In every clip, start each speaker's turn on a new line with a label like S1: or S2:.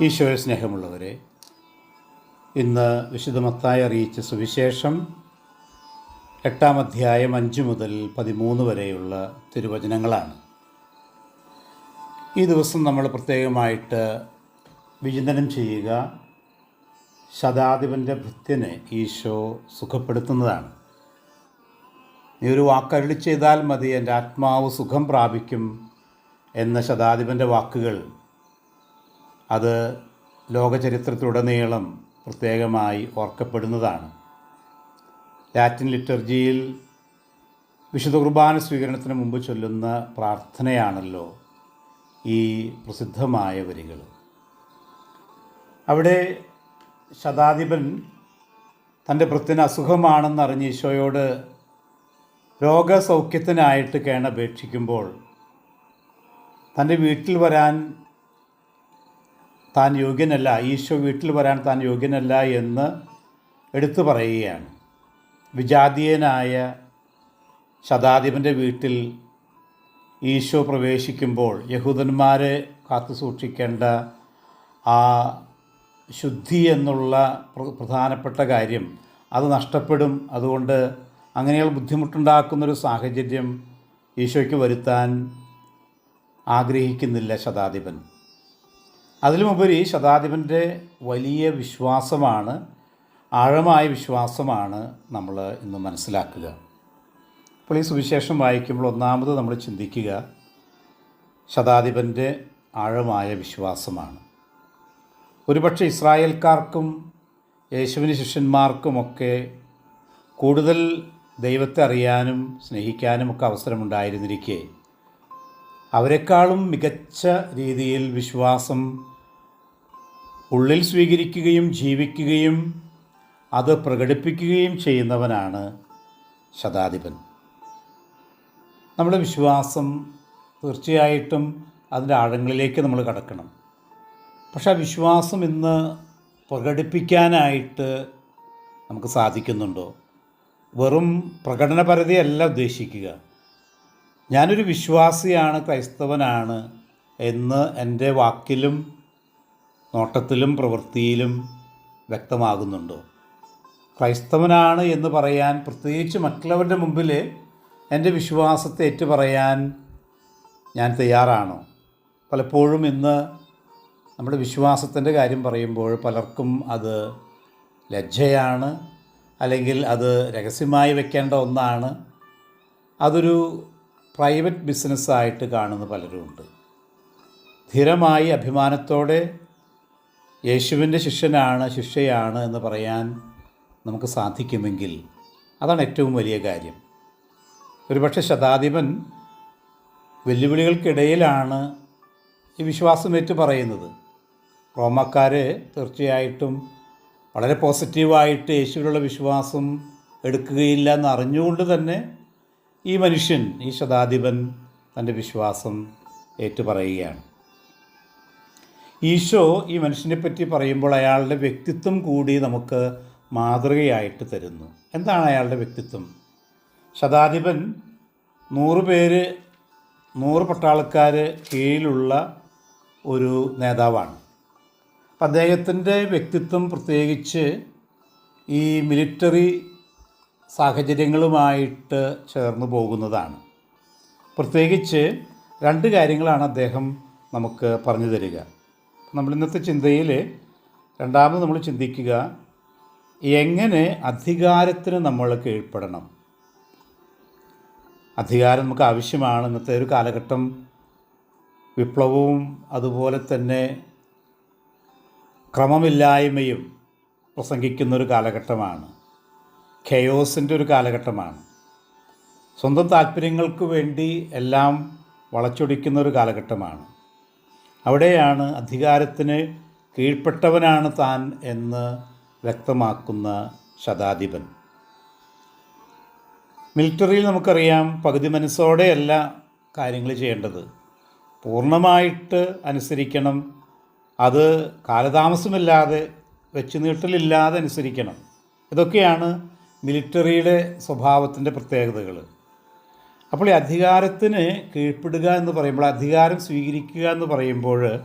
S1: ഈശോയെ സ്നേഹമുള്ളവരെ ഇന്ന് വിശുദ്ധമത്തായി അറിയിച്ച സുവിശേഷം എട്ടാം അധ്യായം അഞ്ച് മുതൽ പതിമൂന്ന് വരെയുള്ള തിരുവചനങ്ങളാണ്. ഈ ദിവസം നമ്മൾ പ്രത്യേകമായിട്ട് വിചിന്തനം ചെയ്യുക ശതാധിപന്റെ ഭൃത്യനെ ഈശോ സുഖപ്പെടുത്തുന്നതാണ്. നീ ഒരു വാക്കരുളി ചെയ്താൽ മതി എന്റെ ആത്മാവ് സുഖം പ്രാപിക്കും എന്ന ശതാധിപന്റെ വാക്കുകൾ അത് ലോകചരിത്രത്തിലുടനീളം പ്രത്യേകമായി ഓർക്കപ്പെടുന്നതാണ്. ലാറ്റിൻ ലിറ്റർജിയിൽ വിശുദ്ധ കുർബാന സ്വീകരണത്തിന് മുമ്പ് ചൊല്ലുന്ന പ്രാർത്ഥനയാണല്ലോ ഈ പ്രസിദ്ധമായ വരികൾ. അവിടെ ശതാധിപൻ തന്റെ അസുഖമാണെന്ന് അറിഞ്ഞ ഈശോയോട് രോഗസൗഖ്യത്തിനായിട്ട് കേണപേക്ഷിക്കുമ്പോൾ തന്റെ വീട്ടിൽ വരാൻ താൻ യോഗ്യനല്ല ഈശോ വീട്ടിൽ വരാൻ താൻ യോഗ്യനല്ല എന്ന് എടുത്തു പറയുകയാണ്. വിജാതീയനായ ശതാധിപന്റെ വീട്ടിൽ ഈശോ പ്രവേശിക്കുമ്പോൾ യഹൂദന്മാരെ കാത്തു സൂക്ഷിക്കേണ്ട ആ ശുദ്ധി എന്നുള്ള പ്രധാനപ്പെട്ട കാര്യം അത് നഷ്ടപ്പെടും. അതുകൊണ്ട് അങ്ങനെയുള്ള ബുദ്ധിമുട്ടുണ്ടാക്കുന്നൊരു സാഹചര്യം ഈശോയ്ക്ക് വരുത്താൻ ആഗ്രഹിക്കുന്നില്ല ശതാധിപൻ. അതിലുമുപരി ശതാധിപന്റെ വലിയ വിശ്വാസമാണ് ആഴമായ വിശ്വാസമാണ് നമ്മൾ ഇന്ന് മനസ്സിലാക്കുക. അപ്പോൾ ഈ സുവിശേഷം വായിക്കുമ്പോൾ ഒന്നാമത് നമ്മൾ ചിന്തിക്കുക ശതാധിപന്റെ ആഴമായ വിശ്വാസമാണ്. ഒരുപക്ഷെ ഇസ്രായേൽക്കാർക്കും യേശുവിന് ശിഷ്യന്മാർക്കുമൊക്കെ കൂടുതൽ ദൈവത്തെ അറിയാനും സ്നേഹിക്കാനും ഒക്കെ അവസരമുണ്ടായിരുന്നിരിക്കെ. അവരെക്കാളും മികച്ച രീതിയിൽ വിശ്വാസം ഉള്ളിൽ സ്വീകരിക്കുകയും ജീവിക്കുകയും അത് പ്രകടിപ്പിക്കുകയും ചെയ്യുന്നവനാണ് ശതാധിപൻ. നമ്മുടെ വിശ്വാസം തീർച്ചയായിട്ടും അതിന്റെ ആഴങ്ങളിലേക്ക് നമ്മൾ കടക്കണം. പക്ഷെ ആ വിശ്വാസം ഇന്ന് പ്രകടിപ്പിക്കാനായിട്ട് നമുക്ക് സാധിക്കുന്നുണ്ടോ? വെറും പ്രകടനപരതയല്ല ഉദ്ദേശിക്കുക. ഞാനൊരു വിശ്വാസിയാണ് ക്രൈസ്തവനാണ് എന്ന് എന്റെ വാക്കിലും നോട്ടത്തിലും പ്രവൃത്തിയിലും വ്യക്തമാകുന്നുണ്ടോ? ക്രൈസ്തവനാണ് എന്ന് പറയാൻ പ്രത്യേകിച്ച് മറ്റുള്ളവരുടെ മുമ്പിൽ എന്റെ വിശ്വാസത്തെ ഏറ്റു പറയാൻ ഞാൻ തയ്യാറാണോ? പലപ്പോഴും ഇന്ന് നമ്മുടെ വിശ്വാസത്തിന്റെ കാര്യം പറയുമ്പോൾ പലർക്കും അത് ലജ്ജയാണ് അല്ലെങ്കിൽ അത് രഹസ്യമായി വെക്കേണ്ട ഒന്നാണ്. അതൊരു പ്രൈവറ്റ് ബിസിനസ്സായിട്ട് കാണുന്ന പലരുമുണ്ട്. ധീരമായി അഭിമാനത്തോടെ യേശുവിന്റെ ശിഷ്യനാണ് ശിഷ്യയാണ് എന്ന് പറയാൻ നമുക്ക് സാധിക്കുമെങ്കിൽ അതാണ് ഏറ്റവും വലിയ കാര്യം. ഒരുപക്ഷെ ശതാധിപൻ വെല്ലുവിളികൾക്കിടയിലാണ് ഈ വിശ്വാസം ഏറ്റു പറയുന്നത് റോമക്കാർ തീർച്ചയായിട്ടും വളരെ പോസിറ്റീവായിട്ട് യേശുവിലുള്ള വിശ്വാസം എടുക്കുകയില്ല എന്ന് അറിഞ്ഞുകൊണ്ട് തന്നെ ഈ മനുഷ്യൻ ഈ ശതാധിപൻ തന്റെ വിശ്വാസം ഏറ്റുപറയുകയാണ്. ഈശോ ഈ മനുഷ്യനെ പറ്റി പറയുമ്പോൾ അയാളുടെ വ്യക്തിത്വം കൂടി നമുക്ക് മാതൃകയായിട്ട് തരുന്നു. എന്താണ് അയാളുടെ വ്യക്തിത്വം? ശതാധിപൻ നൂറ് പേര് നൂറ് പട്ടാളക്കാർ കീഴിലുള്ള ഒരു നേതാവാണ്. അപ്പം അദ്ദേഹത്തിന്റെ വ്യക്തിത്വം പ്രത്യേകിച്ച് ഈ മിലിറ്ററി സാഹചര്യങ്ങളുമായിട്ട് ചേർന്ന് പോകുന്നതാണ്. പ്രത്യേകിച്ച് രണ്ട് കാര്യങ്ങളാണ് അദ്ദേഹം നമുക്ക് പറഞ്ഞു തരിക. നമ്മൾ ഇന്നത്തെ ചിന്തയിൽ രണ്ടാമത് നമ്മൾ ചിന്തിക്കുക എങ്ങനെ അധികാരത്തിന് നമ്മൾ കീഴ്പ്പെടണം? അധികാരം നമുക്ക് ആവശ്യമാണ്. ഇന്നത്തെ ഒരു കാലഘട്ടം വിപ്ലവവും അതുപോലെ തന്നെ ക്രമമില്ലായ്മയും പ്രസംഗിക്കുന്ന ഒരു കാലഘട്ടമാണ്. ഖയോസിന്റെ ഒരു കാലഘട്ടമാണ്. സ്വന്തം താല്പര്യങ്ങൾക്ക് വേണ്ടി എല്ലാം വളച്ചൊടിക്കുന്ന ഒരു കാലഘട്ടമാണ്. അവിടെയാണ് അധികാരത്തിന് കീഴ്പ്പെട്ടവനാണ് താൻ എന്ന് വ്യക്തമാക്കുന്ന ശതാധിപൻ. മിലിറ്ററിയിൽ നമുക്കറിയാം പകുതി മനസ്സോടെയല്ല കാര്യങ്ങൾ ചെയ്യേണ്ടത്. പൂർണമായിട്ട് അനുസരിക്കണം. അത് കാലതാമസമില്ലാതെ വെച്ച് നീട്ടലില്ലാതെ അനുസരിക്കണം. ഇതൊക്കെയാണ് മിലിറ്ററിയുടെ സ്വഭാവത്തിന്റെ പ്രത്യേകതകൾ. അപ്പോൾ ഈ അധികാരത്തിന് കീഴ്പ്പെടുക എന്ന് പറയുമ്പോൾ അധികാരം സ്വീകരിക്കുക എന്ന് പറയുമ്പോൾ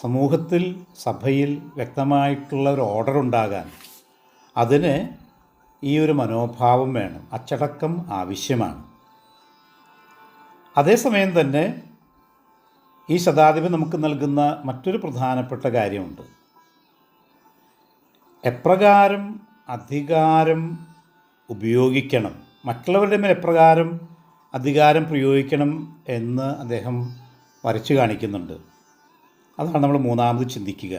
S1: സമൂഹത്തിൽ സഭയിൽ വ്യക്തമായിട്ടുള്ള ഒരു ഓർഡർ ഉണ്ടാകാൻ അതിന് ഈ ഒരു മനോഭാവം വേണം അച്ചടക്കം ആവശ്യമാണ്. അതേസമയം തന്നെ ഈ ശതാധിപൻ നമുക്ക് നൽകുന്ന മറ്റൊരു പ്രധാനപ്പെട്ട കാര്യമുണ്ട്. എപ്രകാരം അധികാരം ഉപയോഗിക്കണം? മറ്റുള്ളവരുടെ മേൽ എപ്രകാരം അധികാരം പ്രയോഗിക്കണം എന്ന് അദ്ദേഹം വരച്ചു കാണിക്കുന്നുണ്ട്. അതാണ് നമ്മൾ മൂന്നാമത് ചിന്തിക്കുക.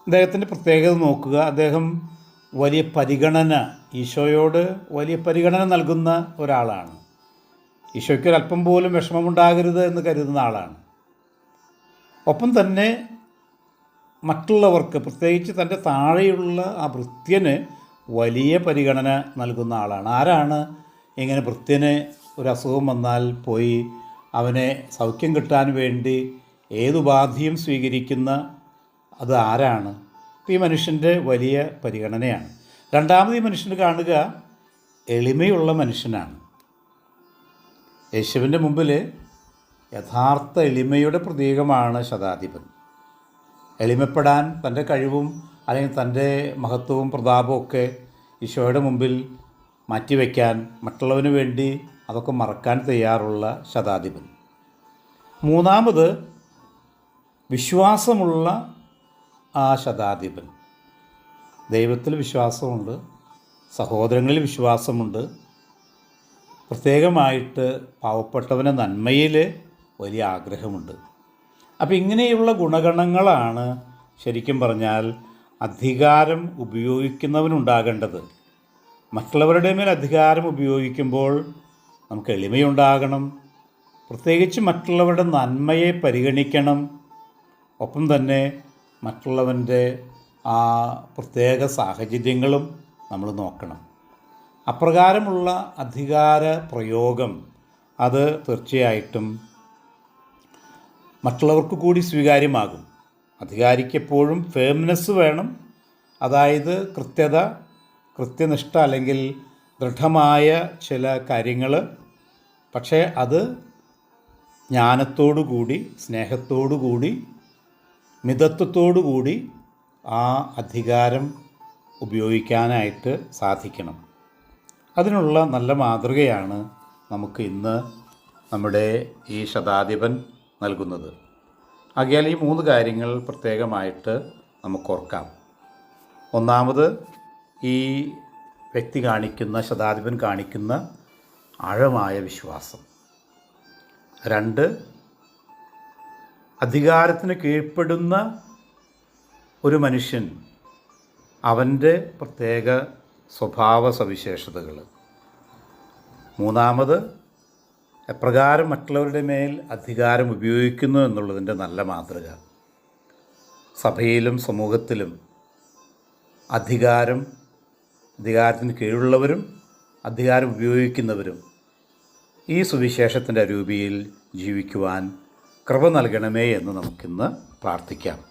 S1: അദ്ദേഹത്തിന്റെ പ്രത്യേകത നോക്കുക. അദ്ദേഹം വലിയ പരിഗണന ഈശോയോട് വലിയ പരിഗണന നൽകുന്ന ഒരാളാണ്. ഈശോയ്ക്ക് ഒരല്പം പോലും വിഷമമുണ്ടാകരുത് എന്ന് കരുതുന്ന ആളാണ്. ഒപ്പം തന്നെ മറ്റുള്ളവർക്ക് പ്രത്യേകിച്ച് തന്റെ താഴെയുള്ള ആ ഭൃത്യന് വലിയ പരിഗണന നൽകുന്ന ആളാണ്. ആരാണ് ഇങ്ങനെ ഭൃത്യന് ഒരു അസുഖം വന്നാൽ പോയി അവനെ സൗഖ്യം കിട്ടാൻ വേണ്ടി ഏതുപാധിയും സ്വീകരിക്കുന്ന അത് ആരാണ്? ഈ മനുഷ്യന്റെ വലിയ പരിഗണനയാണ്. രണ്ടാമത് ഈ മനുഷ്യന് കാണുക എളിമയുള്ള മനുഷ്യനാണ്. യേശുവിന്റെ മുമ്പിൽ യഥാർത്ഥ എളിമയുടെ പ്രതീകമാണ് ശതാധിപൻ. എളിമപ്പെടാൻ തന്റെ കഴിവും അല്ലെങ്കിൽ തന്റെ മഹത്വവും പ്രതാപവും ഒക്കെ ഈശോയുടെ മുമ്പിൽ മാറ്റിവെക്കാൻ മറ്റുള്ളവന് വേണ്ടി അതൊക്കെ മറക്കാൻ തയ്യാറുള്ള ശതാധിപൻ. മൂന്നാമത് വിശ്വാസമുള്ള ആ ശതാധിപൻ. ദൈവത്തിൽ വിശ്വാസമുണ്ട് സഹോദരങ്ങളിൽ വിശ്വാസമുണ്ട്. പ്രത്യേകമായിട്ട് പാവപ്പെട്ടവന്റെ നന്മയിൽ വലിയ ആഗ്രഹമുണ്ട്. അപ്പോൾ ഇങ്ങനെയുള്ള ഗുണഗണങ്ങളാണ് ശരിക്കും പറഞ്ഞാൽ അധികാരം ഉപയോഗിക്കുന്നവനുണ്ടാകേണ്ടത്. മറ്റുള്ളവരുടെ മേൽ അധികാരം ഉപയോഗിക്കുമ്പോൾ നമുക്ക് എളിമയുണ്ടാകണം. പ്രത്യേകിച്ച് മറ്റുള്ളവരുടെ നന്മയെ പരിഗണിക്കണം. ഒപ്പം തന്നെ മറ്റുള്ളവന്റെ ആ പ്രത്യേക സാഹചര്യങ്ങളും നമ്മൾ നോക്കണം. അപ്രകാരമുള്ള അധികാര പ്രയോഗം അത് തീർച്ചയായിട്ടും മറ്റുള്ളവർക്ക് കൂടി സ്വീകാര്യമാകും. അധികാരിക്കെപ്പോഴും ഫേംനെസ് വേണം. അതായത് കൃത്യത കൃത്യനിഷ്ഠ അല്ലെങ്കിൽ ദൃഢമായ ചില കാര്യങ്ങൾ പക്ഷേ അത് ജ്ഞാനത്തോടു കൂടി സ്നേഹത്തോടു കൂടി മിതത്വത്തോടു കൂടി ആ അധികാരം ഉപയോഗിക്കാനായിട്ട് സാധിക്കണം. അതിനുള്ള നല്ല മാതൃകയാണ് നമുക്ക് ഇന്ന് നമ്മുടെ ഈ ശതാധിപൻ നൽകുന്നത്. ആകിയാൽ ഈ മൂന്ന് കാര്യങ്ങൾ പ്രത്യേകമായിട്ട് നമുക്ക് ഓർക്കാം. ഒന്നാമത് ഈ വ്യക്തി കാണിക്കുന്ന ശതാധിപൻ കാണിക്കുന്ന ആഴമായ വിശ്വാസം. രണ്ട് അധികാരത്തിന് കീഴ്പ്പെടുന്ന ഒരു മനുഷ്യൻ അവന്റെ പ്രത്യേക സ്വഭാവ സവിശേഷതകൾ. മൂന്നാമത് എപ്രകാരം മറ്റുള്ളവരുടെ മേൽ അധികാരം ഉപയോഗിക്കുന്നു എന്നുള്ളതിന്റെ നല്ല മാതൃക. സഭയിലും സമൂഹത്തിലും അധികാരം അധികാരത്തിന് കീഴുള്ളവരും അധികാരം ഉപയോഗിക്കുന്നവരും ഈ സുവിശേഷത്തിന്റെ രൂപിയിൽ ജീവിക്കുവാൻ കൃപ നൽകണമേ എന്ന് നമുക്കിന്ന് പ്രാർത്ഥിക്കാം.